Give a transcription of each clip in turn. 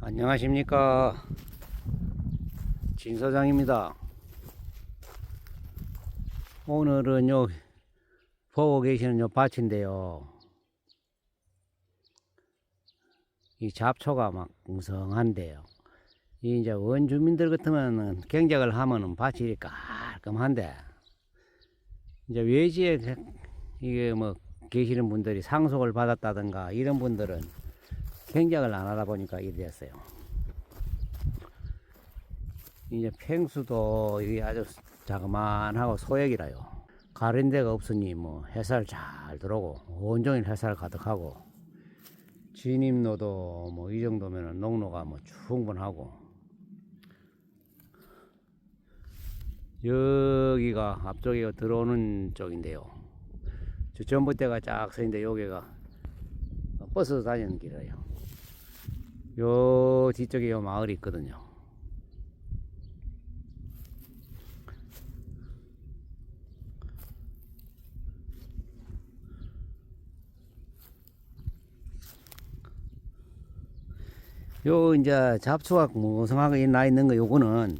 안녕하십니까. 진서장입니다. 오늘은 요 보고 계시는 요 밭인데요. 이 잡초가 막 웅성한데요. 이 이제 원주민들 같으면은 경작을 하면은 밭이 깔끔한데 이제 외지에 이게 뭐 계시는 분들이 상속을 받았다든가 이런 분들은 경작을 안 하다 보니까 이래 됐어요. 이제 팽수도 이게 아주 자그만하고 소액이라요. 가린 데가 없으니 뭐 햇살 잘 들어오고 온종일 햇살 가득하고 진입로도 뭐 이 정도면은 농로가 뭐 충분하고 여기가 앞쪽에 들어오는 쪽인데요. 저 전봇대가 쫙 서있는데 여기가 버스 다니는 길이에요. 요 뒤쪽에 요 마을이 있거든요. 요 이제 잡초가 무성하게 나 있는 거 요거는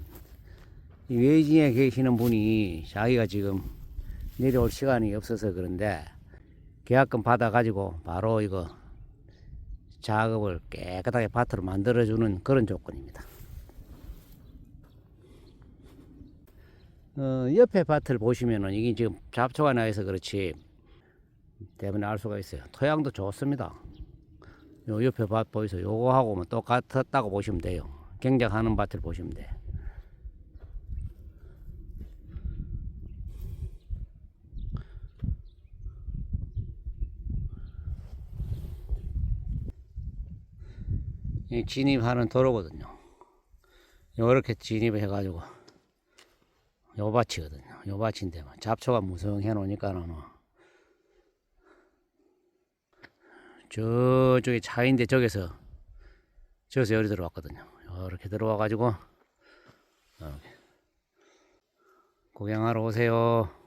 이 외지에 계시는 분이 자기가 지금 내려올 시간이 없어서 그런데 계약금 받아 가지고 바로 이거 작업을 깨끗하게 밭으로 만들어주는 그런 조건입니다. 어, 옆에 밭을 보시면은 이게 지금 잡초가 나 있어 그렇지 때문에 알 수가 있어요. 토양도 좋습니다. 요 옆에 밭 보이세요? 요거하고 뭐 똑같았다고 보시면 돼요. 경작하는 밭을 보시면 돼. 이 진입하는 도로거든요. 요렇게 진입을 해가지고 요 밭이거든요. 요 밭인데 뭐 잡초가 무성해 놓으니까는 뭐 저쪽에 차인데 저기서 저기서 열이 들어왔거든요. 이렇게 들어와 가지고 구경하러 오세요.